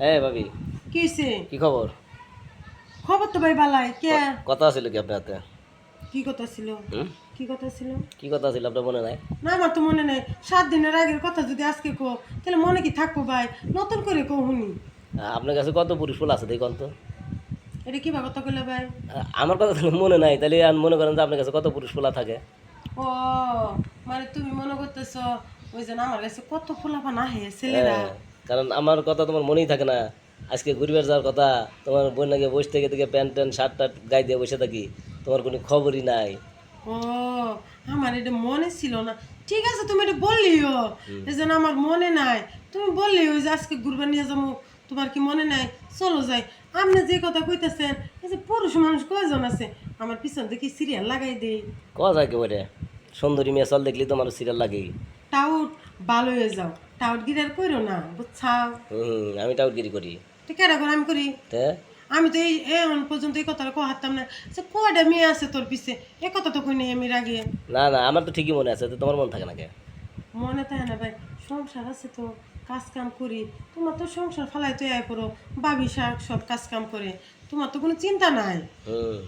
হ্যাঁ ভাবি। কি হইছে? কি খবর? খবর তো ভাই বালাই কে? কথা ছিল কি আপনার হাতে? কি কথা ছিল? কি কথা ছিল? কি কথা ছিল আপনার মনে নাই? না আমার তো মনে নেই। সাত দিনের আগের কথা যদি আজকে কো তাহলে মনে কি থাকব ভাই? নতুন করে কো আহ, আপনার কাছে কত পুরুষ ফুল আছে দেখুন তো। এটা কি কথা কইলে ভাই? আমার কথা মনে নাই তাহলে আর মনে করেন যে আপনার কাছে কত পুরুষ ফুলা থাকে। ও মানে তুমি মনে করতেছ ওই যে আমার কাছে কত ফুলাফান আহে ছেলেরা। হ্যাঁ, কারণ আমার কথা তোমার মনেই থাকে না। আজকে ঘুরবার যাওয়ার কথা তোমার বোন নাকি বসে থেকে থেকে প্যান্ট ট্যান্ট শার্ট টার্ট গায়ে দিয়ে বসে থাকি তোমার কোনো খবরই নাই। ও আমার এটা মনে ছিল না। ঠিক আছে তুমি এটা বললিও এই জন্য আমার মনে নাই। তুমি বললি ওই যে আজকে ঘুরবা নিয়ে যাব তোমার কি মনে নাই? চলো যাই। আপনি যে কথা কইতেছেন এই যে পুরুষ মানুষ কয়জন আছে? আমার পিছন থেকে সিরিয়াল লাগাই দেই। কথা যায় কেবারে সুন্দরী মেয়ে চল দেখলি তোমার সিরিয়াল লাগে তাও ভালো হয়ে যাও। টাউট গিরার কইরো না বুঝছাও হুম আমি টাউট গিরি করি। তো কেডা করে আমি করি? তে? আমি তো এই এখন পর্যন্ত এই কথাটা কো হারতাম না। যে কয়টা মেয়ে আছে তোর পিছে? এ কথা তো কই নাই আমি রাগে। না না আমার তো ঠিকই মনে আছে তো তোমার মন থাকে না কে? মনে থাকে না ভাই সংসার আছে তো কাজ কাম করি। তোমার তো সংসার ফালাই তো আয় করো বাবি শাক সব কাজ কাম করে। তোমার তো কোনো চিন্তা নাই? হুম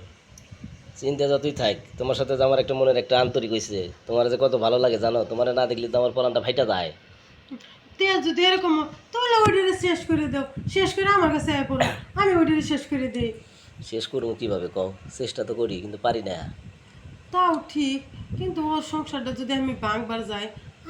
চিন্তা যতই থাক তোমার সাথে আমার একটা মনের একটা আন্তরিক হয়েছে তোমার যে কত ভালো লাগে জানো তোমার না দেখলে তো আমার পরানটা ফাইটা যায়। তে যদি এরকম তাহলে ওইটারে শেষ করে দাও। শেষ করে আমার কাছে আয় পড়ো। আমি ওইটারে শেষ করে দিই। শেষ করব কীভাবে কও? চেষ্টা তো করি কিন্তু পারি না। তাও ঠিক কিন্তু ওর সংসারটা যদি আমি ভাঙবার যাই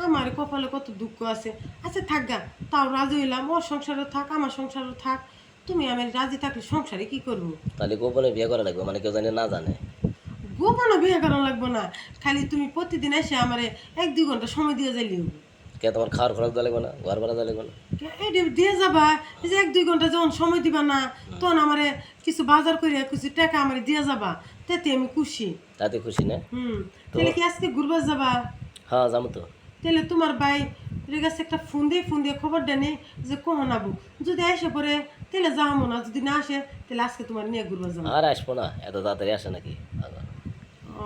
আমার কপালে কত দুঃখ আছে। আচ্ছা থাক গা তাও রাজি হইলাম। ওর সংসারও থাক আমার সংসারও থাক। তুমি আমি রাজি থাকলে সংসারে কি করব? তাহলে গোপনে বিয়ে করা লাগবে মানে কেউ জানে না জানে। গোপনও বিয়ে করানো লাগবো না। খালি তুমি প্রতিদিন এসে আমারে এক দুই ঘণ্টা সময় দিয়ে যাইলি হইবো। কে তোমার খাওয়ার খরচ দেওয়া লাগবে না? ঘর ভাড়া দেওয়া লাগবে না? দিয়ে যাবা। এই যে এক দুই ঘণ্টা যখন সময় দিবা না তখন আমারে কিছু বাজার করিয়া কিছু টাকা আমারে দিয়ে যাবা। তাতে আমি খুশি। তাতে খুশি না? হুম। তাহলে কি আজকে ঘুরবার যাবা? হ্যাঁ যাব তো। তাহলে তোমার ভাই এর কাছে একটা ফোন দিয়ে ফোন দিয়ে খবর দেনি যে কখন আবু। যদি আসে পরে তাহলে যাব না। যদি না আসে তাহলে আজকে তোমার নিয়ে ঘুরবার যাব। আর আসব না? এত তাড়াতাড়ি আসে নাকি? ও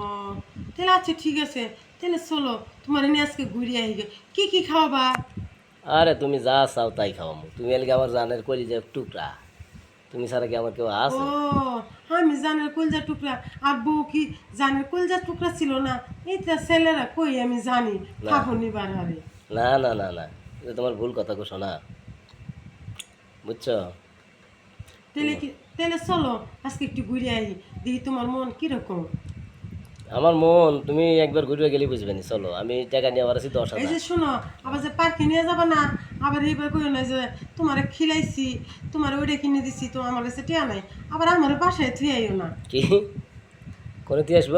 তাহলে আচ্ছা ঠিক আছে। তাহলে চলো তোমার নিয়ে আজকে ঘুরিয়ে আহি কি কি খাওয়াবা? আরে তুমি যা চাও তাই খাওয়ামো। তুমি এলিকে আমার জানের করি যে টুকরা। তুমি ছাড়া কি আমার কেউ ও আছে আমি জানের কলজা টুকরা। আব্বু কি জানের কলজা টুকরা ছিল না? এইটা ছেলেরা কই আমি জানি খাব নিবার হারে। না না না না। এটা তোমার ভুল কথা কো শোনা বুঝছ? তাহলে কি তাহলে চলো আজকে একটু ঘুরে আহি দেখি তোমার মন কীরকম। আমার মন তুমি একবার ঘুরে গেলে বুঝবে নি চলো। আমি টাকা নিয়ে আবার আছি দশ এই হাজার। যে শোনো আবার যে পার্কে নিয়ে যাবা না আবার এইবার কই না যে তোমারে খিলাইছি তোমারে ওইটা কিনে দিছি তো আমার কাছে টিয়া নাই। আবার আমার বাসায় থুই আইও না। কি? করে দিয়ে আসব?